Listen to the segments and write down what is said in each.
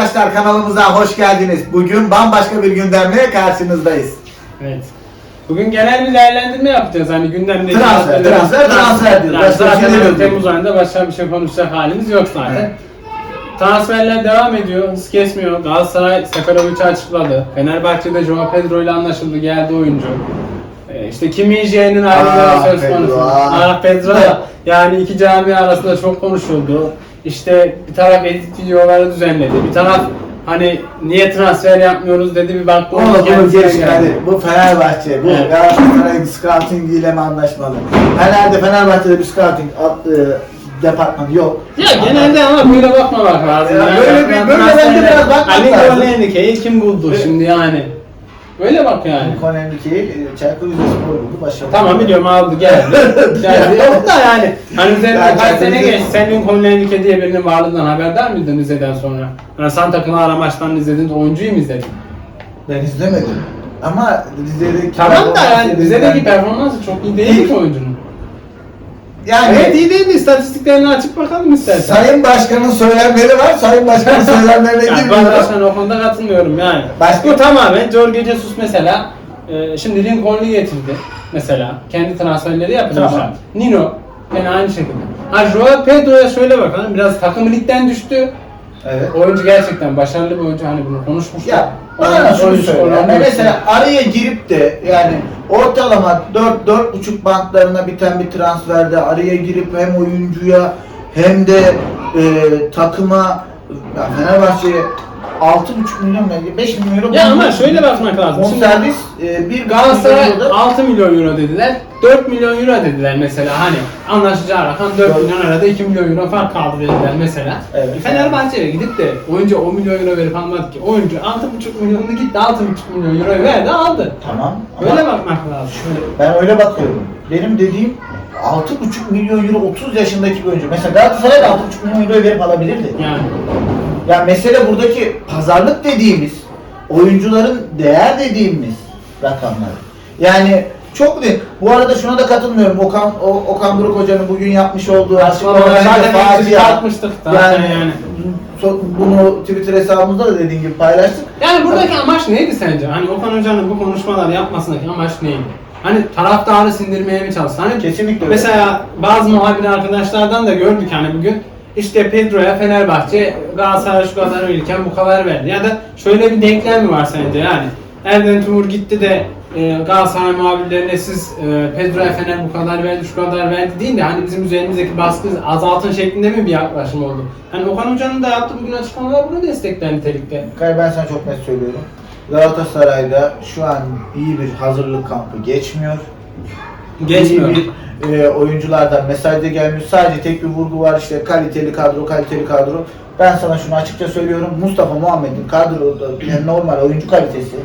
arkadaşlar kanalımıza hoş geldiniz. Bugün bambaşka bir gündemle karşınızdayız. Evet. Bugün genel bir değerlendirme yapacağız. Hani gündemdeki... Transfer, transfer, transfer diyoruz. Başka bir şey demiyoruz. Temmuz ayında başka bir şey konuşacak halimiz yok zaten. Evet. Transferler devam ediyor, hız kesmiyor. Galatasaray Seferovic'i açıkladı. Fenerbahçe'de Joao Pedro ile anlaşıldı, geldi oyuncu. Ee, işte Kim Min-jae'nin ayrılığı Ah, söz konusu. ah. Ah Pedro yani iki cami arasında çok konuşuldu. İşte bir taraf edit videoları düzenledi. Bir taraf hani niye transfer yapmıyoruz dedi bir baktı. Oğlum bunu geç hadi. Bu Fenerbahçe, bu Evet. Galatasaray scouting ile mi anlaşmalı? Fener'de Fenerbahçe'de bir scouting e, departmanı yok. Ya genelde ama böyle bakmamak lazım. Ya böyle bir- böyle bence biraz bakmak Ali lazım. Kolenike'yi kim buldu şimdi yani? Böyle bak yani. Bu önemli Çaykur Rizespor buldu başarılı. Tamam biliyorum aldı geldi. geldi. Yok da yani. Hani üzerinden Yani kaç sene geçti. Sen Lincoln Lenike diye birinin varlığından haberdar mıydın Rize'den sonra? Yani Santa Clara maçlarını izledin oyuncuyu mu izledin? Ben izlemedim. Ama Rize'deki Tamam da yani Rize'deki performansı çok iyi değil ki oyuncunun. Yani Evet iyi değildi. İstatistiklerini açıp bakalım istersen. Sayın Başkan'ın söylemleri var. Sayın Başkan'ın söylemlerine Yani ben başkan o konuda katılmıyorum yani. Başka- Bu tamamen Jorge Jesus mesela e, şimdi Lincoln'u getirdi mesela. Kendi transferleri yapıyor Tamam. Nino yine aynı şekilde. Ha Joao Pedro'ya şöyle bakalım biraz takım ligden düştü. Evet. Oyuncu gerçekten başarılı bir oyuncu hani bunu konuşmuştuk. Ya bana şunu söyle. Yani mesela araya girip de yani ortalama 4 4,5 bantlarına biten bir transferde araya girip hem oyuncuya hem de e, takıma ya Fenerbahçe'ye 6,5 milyon mu 5 milyon euro Ya ama şöyle bakmak lazım. Şimdi Bonservis e, bir Galatasaray milyon euro da- 6 milyon euro dediler. 4 milyon euro dediler mesela hani anlaşacağı rakam 4 Dört. milyon arada 2 milyon euro fark kaldı dediler mesela. Evet. E, Fenerbahçe'ye gidip de oyuncu 10 milyon euro verip almadı ki. Oyuncu 6,5 milyonunu gitti 6,5 milyon euro verdi aldı. Tamam. ama- Böyle bakmak lazım. Ben öyle bakıyorum. Benim dediğim 6,5 milyon euro 30 yaşındaki bir oyuncu. Mesela Galatasaray da 6,5 milyon euro verip alabilirdi. Yani Ya mesele buradaki pazarlık dediğimiz, oyuncuların değer dediğimiz rakamlar. Yani çok değil. Bu arada şuna da katılmıyorum. Okan, o, Okan Buruk Hoca'nın bugün yapmış olduğu açıklama bence zaten hepsi facia. tartmıştık Yani, yani. bunu Twitter hesabımızda da dediğin gibi paylaştık. Yani buradaki amaç neydi sence? Hani Okan Hoca'nın bu konuşmaları yapmasındaki amaç neydi? Hani taraftarı sindirmeye mi çalıştı? Hani Kesinlikle öyle. Mesela bazı muhabir arkadaşlardan da gördük hani bugün işte Pedro'ya Fenerbahçe Galatasaray şu kadar verirken bu kadar verdi. Ya da şöyle bir denklem mi var sence yani? Erden Timur gitti de e, Galatasaray muhabirlerine siz e, Pedro'ya Fener bu kadar verdi, şu kadar verdi değil de hani bizim üzerimizdeki baskı azaltın şeklinde mi bir yaklaşım oldu? Hani Okan Hoca'nın da yaptığı bugün açıklamalar bunu destekler nitelikte. Kay ben sana çok net söylüyorum. Galatasaray'da şu an iyi bir hazırlık kampı geçmiyor. Geçmiyor. İyi bir e, oyunculardan mesaj da gelmiyor. Sadece tek bir vurgu var işte kaliteli kadro, kaliteli kadro. Ben sana şunu açıkça söylüyorum. Mustafa Muhammed'in kadroda yani normal oyuncu kalitesi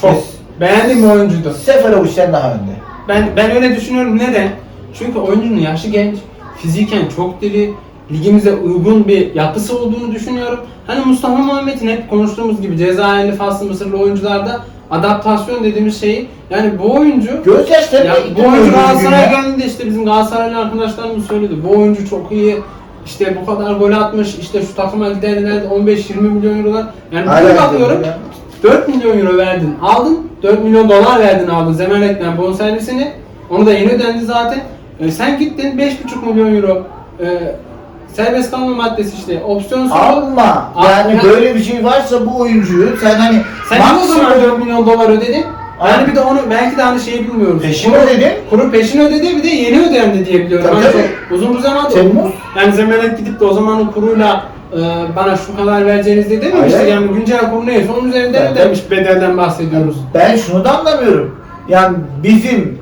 Çok Biz- beğendiğim bir oyuncuydu. Seferovic'den daha önde. Ben ben öyle düşünüyorum. Neden? Çünkü oyuncunun yaşı genç, fiziken çok diri, ligimize uygun bir yapısı olduğunu düşünüyorum. Hani Mustafa Muhammed'in hep konuştuğumuz gibi Cezayirli, Faslı, Mısırlı oyuncularda adaptasyon dediğimiz şeyi yani bu oyuncu Gözyaşları ya bu oyuncu Galatasaray'a geldiğinde işte bizim Galatasaraylı arkadaşlarımız söyledi. Bu oyuncu çok iyi. İşte bu kadar gol atmış. işte şu takıma giderler 15-20 milyon eurolar. Yani bugün bakıyorum 4 milyon euro verdin, aldın. 4 milyon dolar verdin aldın Zemelek'ten bonservisini. Onu da yeni ödendi zaten. E, sen gittin 5,5 milyon euro e, serbest kalma maddesi işte opsiyon sonu. Ama Al- yani ya- böyle bir şey varsa bu oyuncuyu sen hani Sen niye o zaman 4 milyon dolar ödedin? Aynen. Yani bir de onu belki de hani şeyi bilmiyoruz. Peşin ödedin. Kuru peşin ödedi bir de yeni ödendi diye biliyorum. Tabii, Hani tabii. çok uzun bir zaman Temmuz. Yani Zemelek gidip de o zamanın kuruyla e, bana şu kadar vereceğiniz diye dememişti. Hayır. Yani güncel kuru neyse onun üzerinden Evet. ödemiş bedelden bahsediyoruz. Ben şunu da anlamıyorum. Yani bizim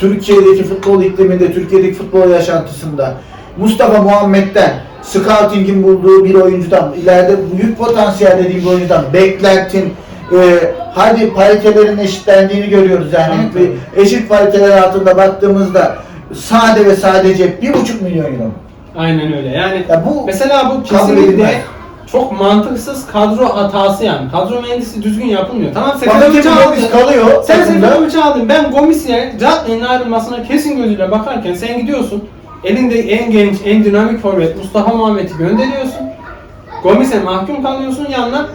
Türkiye'deki futbol ikliminde, Türkiye'deki futbol yaşantısında Mustafa Muhammed'den scouting'in bulduğu bir oyuncudan, ileride büyük potansiyel dediğim bir oyuncudan beklentin e, hadi paritelerin eşitlendiğini görüyoruz yani. Ve eşit pariteler altında baktığımızda sade ve sadece bir buçuk milyon euro. Aynen öyle. Yani Ya bu mesela bu kesinlikle çok mantıksız kadro hatası yani. Kadro mühendisi düzgün yapılmıyor. Tamam Seferovic'i aldın. Kalıyor. Sen. Seferovic'i aldın. Ben Gomis'e Cadne'nin ayrılmasına kesin gözüyle bakarken sen gidiyorsun. Elinde en genç, en dinamik forvet Mustafa Muhammed'i gönderiyorsun. Gomis'e mahkum kalıyorsun yanına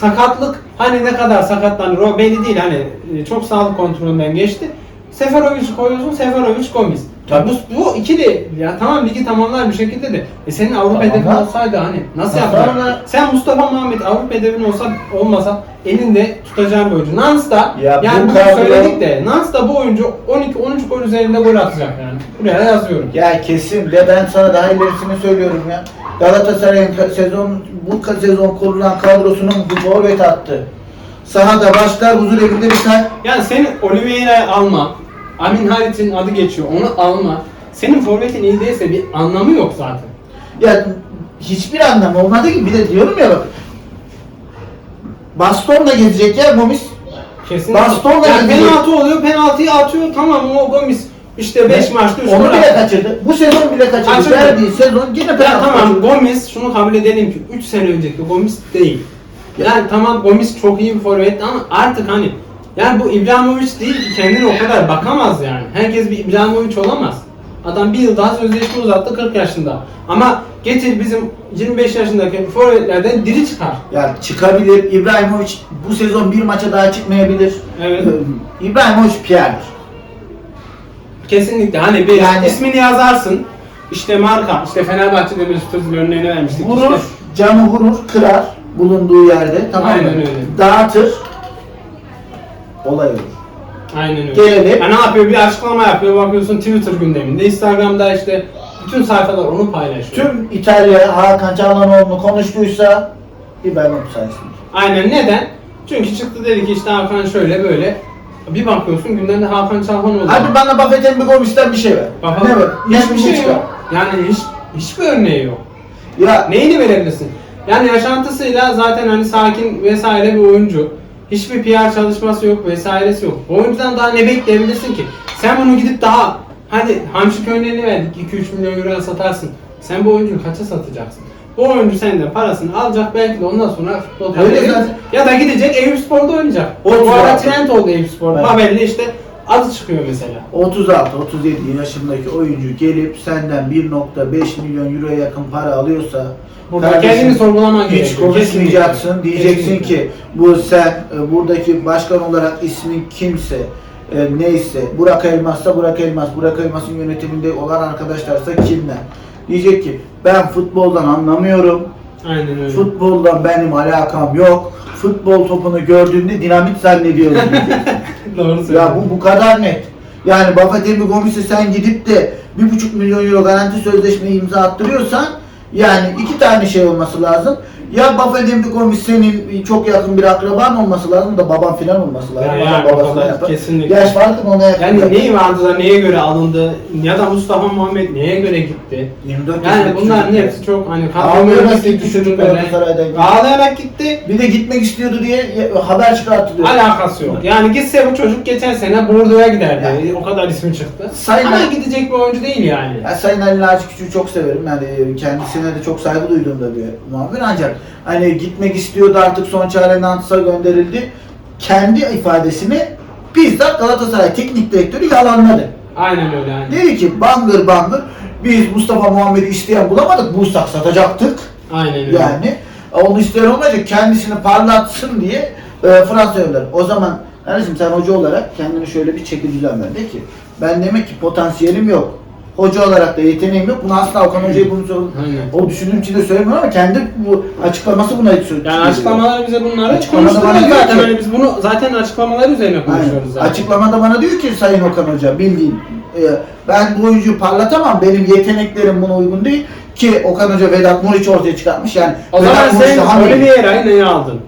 sakatlık hani ne kadar sakatlanır o belli değil hani e, çok sağlık kontrolünden geçti. Seferovic'i koyuyorsun Seferovic Gomis. Tabii. Bu, bu ikili ya tamam ligi tamamlar bir şekilde de e senin Avrupa Tamam hedefin olsaydı hani nasıl da- Sen Mustafa Muhammed Avrupa hedefin olsa olmasa elinde tutacağın bir oyuncu. Nans da Ya yani bu bunu kadro- söyledik de Nans da bu oyuncu 12-13 gol üzerinde gol atacak yani. Buraya yazıyorum. Ya kesin ve ben sana daha ilerisini söylüyorum ya. Galatasaray'ın ka- sezon bu ka- sezon kurulan kadrosunun bu forvet attı. Sahada başlar huzur evinde biter. Yani senin Oliveira'yı alma, Amin Halit'in adı geçiyor, onu alma. Senin forvetin iyi değilse bir anlamı yok zaten. Ya hiçbir anlamı olmadı ki bir de diyorum ya bak. Bastonla gezecek ya Gomis. Kesinlikle. Bastonla yani gidecek. penaltı oluyor, penaltıyı atıyor. Tamam o Gomis işte 5 maçta 3 Onu bile attı. kaçırdı. Bu sezon bile kaçırdı. Kaçırdı. Verdiği sezon yine Ya penaltı tamam kaçırdı. Gomis şunu kabul edelim ki 3 sene önceki Gomis değil. Yani tamam Gomis çok iyi bir forvet ama artık hani yani bu İbrahimovic değil ki kendine o kadar bakamaz yani. Herkes bir İbrahimovic olamaz. Adam bir yıl daha sözleşme uzattı 40 yaşında. Ama getir bizim 25 yaşındaki forvetlerden diri çıkar. Ya çıkabilir. İbrahimovic bu sezon bir maça daha çıkmayabilir. Evet. İbrahimovic Pierre'dir. Kesinlikle hani bir Yani- ismini yazarsın. İşte marka, işte Fenerbahçe Demirspor örneğini vermiştik. Vurur, İşte camı vurur, kırar bulunduğu yerde. Tamam Aynen mı? öyle. Dağıtır. Olay olur. Aynen öyle. Gelelim. Ha, ne yapıyor? Bir açıklama yapıyor. Bakıyorsun Twitter gündeminde. Instagram'da işte bütün sayfalar onu paylaşıyor. Tüm İtalya Hakan Çalhanoğlu'nu konuştuysa İbrahimovic sayesinde. Aynen neden? Çünkü çıktı dedi ki işte Hakan şöyle böyle. Bir bakıyorsun gündemde Hakan Çalhanoğlu. Hadi bana Buffett'in bir Gomis'ten bir şey ver. Bakalım. Ne ver? Hiçbir Ne şey çıkar? yok. Yani hiç, hiçbir örneği yok. Ya Neyini verebilirsin? Yani yaşantısıyla zaten hani sakin vesaire bir oyuncu. Hiçbir PR çalışması yok vesairesi yok. Bu oyuncudan daha ne bekleyebilirsin ki? Sen bunu gidip daha hadi Hamşik örneğini verdik 2-3 milyon euroya satarsın. Sen bu oyuncuyu kaça satacaksın? Bu oyuncu senden parasını alacak belki de ondan sonra futbol Öyle zaten. Ya da gidecek Eyüp Spor'da oynayacak. O Bu ara trend oldu Eyüp Spor'da. Evet. Babel'le işte adı çıkıyor mesela. 36-37 yaşındaki oyuncu gelip senden 1.5 milyon euroya yakın para alıyorsa Burada kardeşim, kendini sorgulaman hiç gerekiyor. konuşmayacaksın. Diyeceksin Kesinlikle. ki bu sen e, buradaki başkan olarak ismin kimse e, neyse Burak Elmas'sa Burak Elmas, Burak Elmas'ın yönetiminde olan arkadaşlarsa kimler? Diyecek ki ben futboldan anlamıyorum. Aynen öyle. Futboldan benim alakam yok. Futbol topunu gördüğümde dinamit zannediyorum. Doğru. Ya bu bu kadar net. Yani Buffett'in bir Gomis'e sen gidip de bir buçuk milyon euro garanti sözleşmeyi imza attırıyorsan yani iki tane şey olması lazım. Ya bir Gomis senin çok yakın bir akraban olması lazım da baban filan olması lazım. Yani o babasına yapar. kesinlikle. Yaş farkı mı ona yakın. Yani neyi vardı da neye göre alındı ya da Mustafa Muhammed neye göre gitti? 24 Yani bunların hepsi çok hani Ağlayarak gitti çocuk Galatasaray'dan. Ağlayarak gitti. Bir de gitmek istiyordu diye ya- haber çıkartılıyor. Alakası yok. Yani gitse bu çocuk geçen sene Bordeaux'a giderdi. Yani- O kadar ismi çıktı. Sayın- Ama gidecek bir oyuncu değil yani. Ya Sayın Ali Naci Küçük'ü çok severim. Yani kendisine de çok saygı duyduğum da bir muhabir. Ancak hani gitmek istiyordu artık son çare Nantas'a gönderildi. Kendi ifadesini bizzat Galatasaray teknik direktörü yalanladı. Aynen öyle aynen. Dedi ki bangır bangır biz Mustafa Muhammed'i isteyen bulamadık. Bulsak satacaktık. Aynen öyle. Yani onu isteyen olmayacak kendisini parlatsın diye e, Fransa gönder. O zaman kardeşim sen hoca olarak kendini şöyle bir çeki düzen ver. De ki ben demek ki potansiyelim yok. Hoca olarak da yeteneğim yok. Bunu asla Okan Hoca'ya bunu sor- Aynen. O düşündüğüm için de söylemiyorum ama kendi bu açıklaması buna söylüyor. Yani açıklamalar bize bunları Açıklamada konuşturuyor bana diyor zaten. ki- Hani biz bunu zaten açıklamalar üzerine konuşuyoruz zaten. Açıklamada bana diyor ki Sayın Okan Hoca bildiğin e, ben bu oyuncuyu parlatamam. Benim yeteneklerim buna uygun değil. Ki Okan Hoca Vedat Muriç ortaya çıkartmış. Yani O zaman Vedat Muriç sen. Oliveira'yı neye aldın?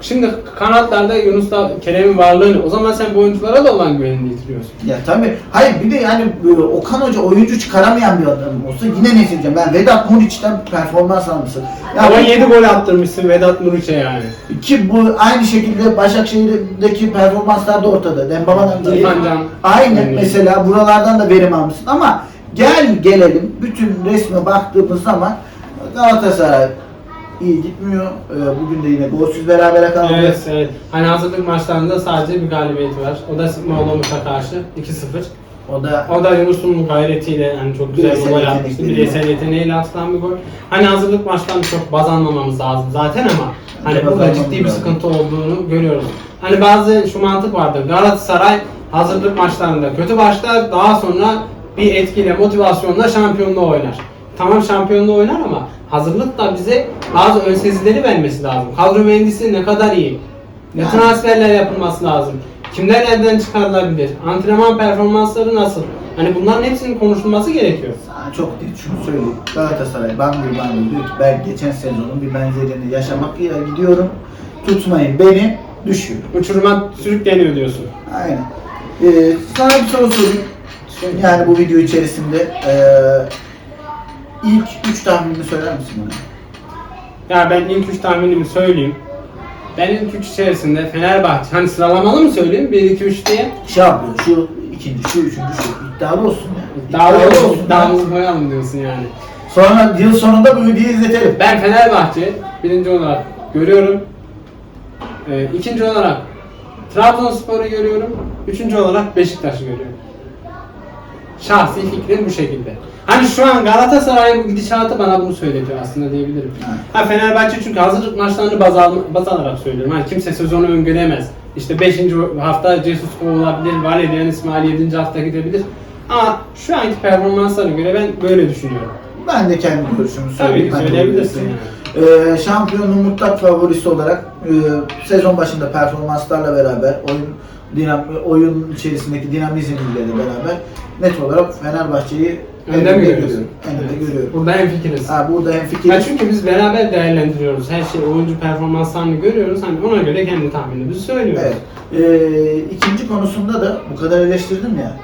Şimdi kanatlarda Yunus'ta Kerem'in varlığını, o zaman sen bu oyunculara da olan güvenini yitiriyorsun. Ya tabii. Hayır bir de yani e, Okan Hoca oyuncu çıkaramayan bir adam olsa yine ne diyeceğim. Ben Vedat Muriç'ten performans almışım. Ya 17 gol attırmışsın Vedat Muriç'e yani. ki bu aynı şekilde Başakşehir'deki performanslar da ortada. Dembaba'dan da. Aynı Yani. mesela buralardan da verim almışsın ama gel gelelim bütün resme baktığımız zaman Galatasaray iyi gitmiyor. Ee, Bugün de yine golsüz berabere kaldı. Evet, evet. Hani hazırlık maçlarında sadece bir galibiyeti var. O da Olomouc'a karşı 2-0. O da O da Yunus'un gayretiyle hani çok güzel bir gol atmıştı. Bireysel yeteneğiyle atılan bir gol. Hani hazırlık maçlarını çok baz almamamız lazım zaten ama hani Baz burada ciddi bir lazım. sıkıntı olduğunu görüyoruz. Hani bazı şu mantık vardır. Galatasaray hazırlık maçlarında kötü başlar daha sonra bir etkiyle, motivasyonla şampiyonluğu oynar. Tamam şampiyonluğu oynar ama hazırlık da bize bazı ön sezileri vermesi lazım. Kadro mühendisi ne kadar iyi, ne Yani. transferler yapılması lazım. Kimler elden çıkarılabilir? Antrenman performansları nasıl? Hani bunların hepsinin konuşulması gerekiyor. Sana çok değil şunu söyleyeyim. Galatasaray Bangır Bangır diyor ki ben geçen sezonun bir benzerini yaşamak gidiyorum. Tutmayın beni düşüyor. Uçuruma sürükleniyor diyorsun. Aynen. Ee, sana bir soru sorayım. Yani bu video içerisinde ee, ilk üç tahminini söyler misin bana? Ya ben ilk üç tahminimi söyleyeyim. Ben ilk üç içerisinde Fenerbahçe, hani sıralamalı mı söyleyeyim? 1, 2, 3 diye. Şey yapıyor, şu ikinci, şu üçüncü, şu iddialı olsun ya. Dağlı olsun, ya. dağımızı koyalım diyorsun yani. Sonra yıl sonunda bu videoyu izletelim. Ben Fenerbahçe birinci olarak görüyorum. Ee, ikinci olarak Trabzonspor'u görüyorum. Üçüncü olarak Beşiktaş'ı görüyorum. Şahsi fikrim bu şekilde. Hani şu an Galatasaray'ın bu gidişatı bana bunu söyletiyor aslında diyebilirim. Evet. Ha Fenerbahçe çünkü hazırlık maçlarını baz, al, baz alarak söylüyorum. Hani kimse sezonu öngöremez. İşte 5. hafta Jesus olabilir, Valerian İsmail 7. hafta gidebilir. Ama şu anki performanslarına göre ben böyle düşünüyorum. Ben de kendi görüşümü Tabii söyleyeyim. de söyleyebilirsin. Ee, şampiyonun mutlak favorisi olarak e, sezon başında performanslarla beraber oyun dinam oyun içerisindeki dinamizmle beraber net olarak Fenerbahçe'yi Önde mi görüyorsun? Önde Evet. görüyorum. Burada en fikiriz. Ha, burada hem fikir Ya çünkü biz beraber değerlendiriyoruz. Her şey oyuncu performanslarını görüyoruz. Hani ona göre kendi tahminimizi söylüyoruz. Evet. Ee, ikinci konusunda da bu kadar eleştirdim ya.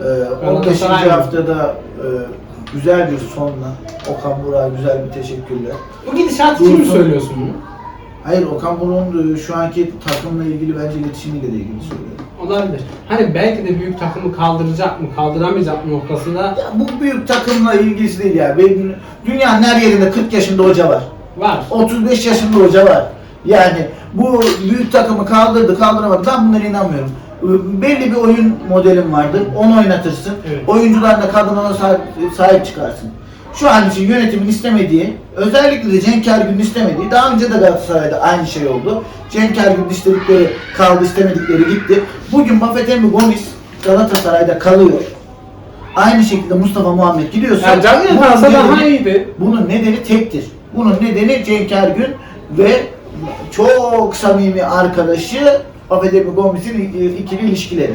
Ee, 15. Galatasaray mı? haftada e, güzel bir sonla Okan Burak'a güzel bir teşekkürler. Bu gidişat için mi söylüyorsun bunu? Hayır Okan Buruk'un e, şu anki takımla ilgili bence iletişimiyle de ilgili söylüyorum. Olabilir. Hani belki de büyük takımı kaldıracak mı, kaldıramayacak mı noktasında Ya bu büyük takımla ilgisi değil ya. Benim, dünyanın her yerinde 40 yaşında hoca var. var. 35 yaşında hoca var. Yani bu büyük takımı kaldırdı kaldıramadı ben bunlara inanmıyorum. Ee, Belli bir oyun modelin vardır. Onu oynatırsın. Evet. Oyuncularla kadrona sahip, sahip çıkarsın. Şu an için yönetimin istemediği, özellikle de Cenk Ergün'ün istemediği, daha önce de Galatasaray'da aynı şey oldu. Cenk Ergün'ün istedikleri kaldı, istemedikleri gitti. Bugün Buffett Emre Gomis Galatasaray'da kalıyor. Aynı şekilde Mustafa Muhammed gidiyorsa Yani Cagney bunun kalsa daha nedeni- iyiydi. bunun nedeni tektir. Bunun nedeni Cenk Ergün ve çok samimi arkadaşı Afedemi Gomis'in ikili ilişkileri.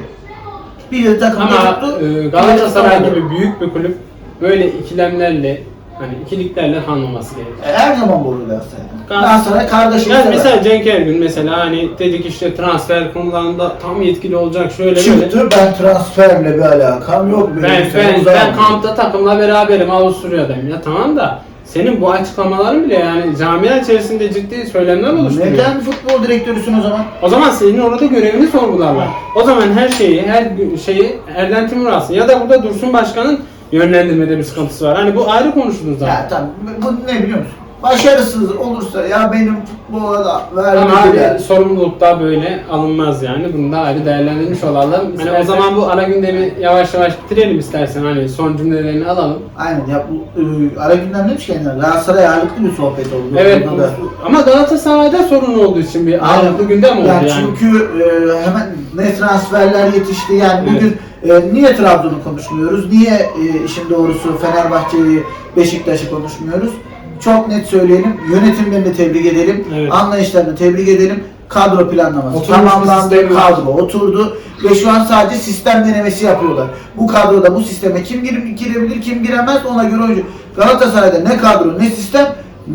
Biri takımda Ama tuttu. e, Galatasaray gibi büyük bir kulüp böyle ikilemlerle hani ikiliklerle kalmaması gerekiyor. E, Her zaman böyle Galatasaray'da. Galatasaray- Galatasaray kardeşini Yani mesela Cenk Ergün mesela hani dedik işte transfer konularında tam yetkili olacak şöyle böyle. Çıktı ben transferle bir alakam yok. Ben, benim ben, ben uzağım. kampta takımla beraberim Avusturya'dayım. Ya tamam da senin bu açıklamaların bile yani camia içerisinde ciddi söylemler oluşturuyor. Neden futbol direktörüsün o zaman? O zaman senin orada görevini sorgularlar. O zaman her şeyi, her şeyi Erden Timur alsın. Ya da burada Dursun Başkan'ın yönlendirmede bir sıkıntısı var. Hani bu ayrı konuşulur zaten. Ya tamam bu ne biliyor musun? Başarısız olursa ya benim futbola da Ama abi sorumluluk da böyle alınmaz yani. Bunu da ayrı değerlendirmiş olalım. Hani o zaman bu ara gündemi yavaş yavaş bitirelim istersen. Hani son cümlelerini alalım. Aynen ya bu e, ara gündem demiş ki yani Galatasaray ağırlıklı bir sohbet oldu. Evet Burada da. ama Galatasaray'da sorun olduğu için bir ağırlıklı gündem oldu yani. yani. Çünkü e, hemen ne transferler yetişti yani Evet. Bugün e, niye Trabzon'u konuşmuyoruz? Niye e, işin doğrusu Fenerbahçe'yi, Beşiktaş'ı konuşmuyoruz? Çok net söyleyelim. Yönetimlerini tebrik edelim. Evet. Anlayışlarını tebrik edelim. Kadro planlaması Oturmuş tamamlandı. Kadro oturdu. Ve şu an sadece sistem denemesi yapıyorlar. Bu kadroda bu sisteme kim gir- girebilir, kim giremez ona göre oyuncu. Galatasaray'da ne kadro, ne sistem,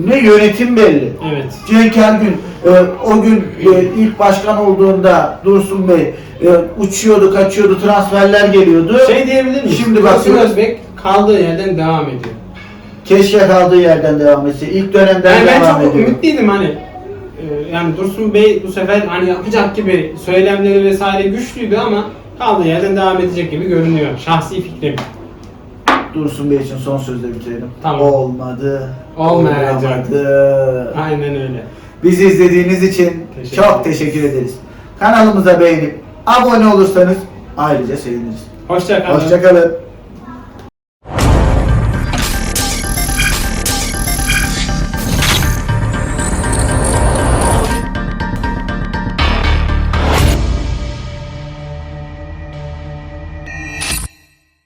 ne yönetim belli. Evet. Cenk Ergün e, o gün e, ilk başkan olduğunda Dursun Bey e, uçuyordu, kaçıyordu, transferler geliyordu. Şey diyebilir miyiz? Şimdi Dursun bakıyoruz. Özbek kaldığı yerden devam ediyor. Keşke kaldığı yerden devam etse. İlk dönemden Yani ben devam çok ediyor. ümitliydim hani. Ee, Yani Dursun Bey bu sefer hani yapacak gibi söylemleri vesaire güçlüydü ama kaldığı yerden devam edecek gibi görünüyor. Şahsi fikrim. Dursun Bey için son sözle bitirelim. Tamam. Olmadı. Olmayacak. Olmadı. Aynen öyle. Bizi izlediğiniz için Teşekkür çok teşekkür ederiz. Kanalımıza beğenip abone olursanız ayrıca seviniriz. Hoşça kalın. Hoşçakalın.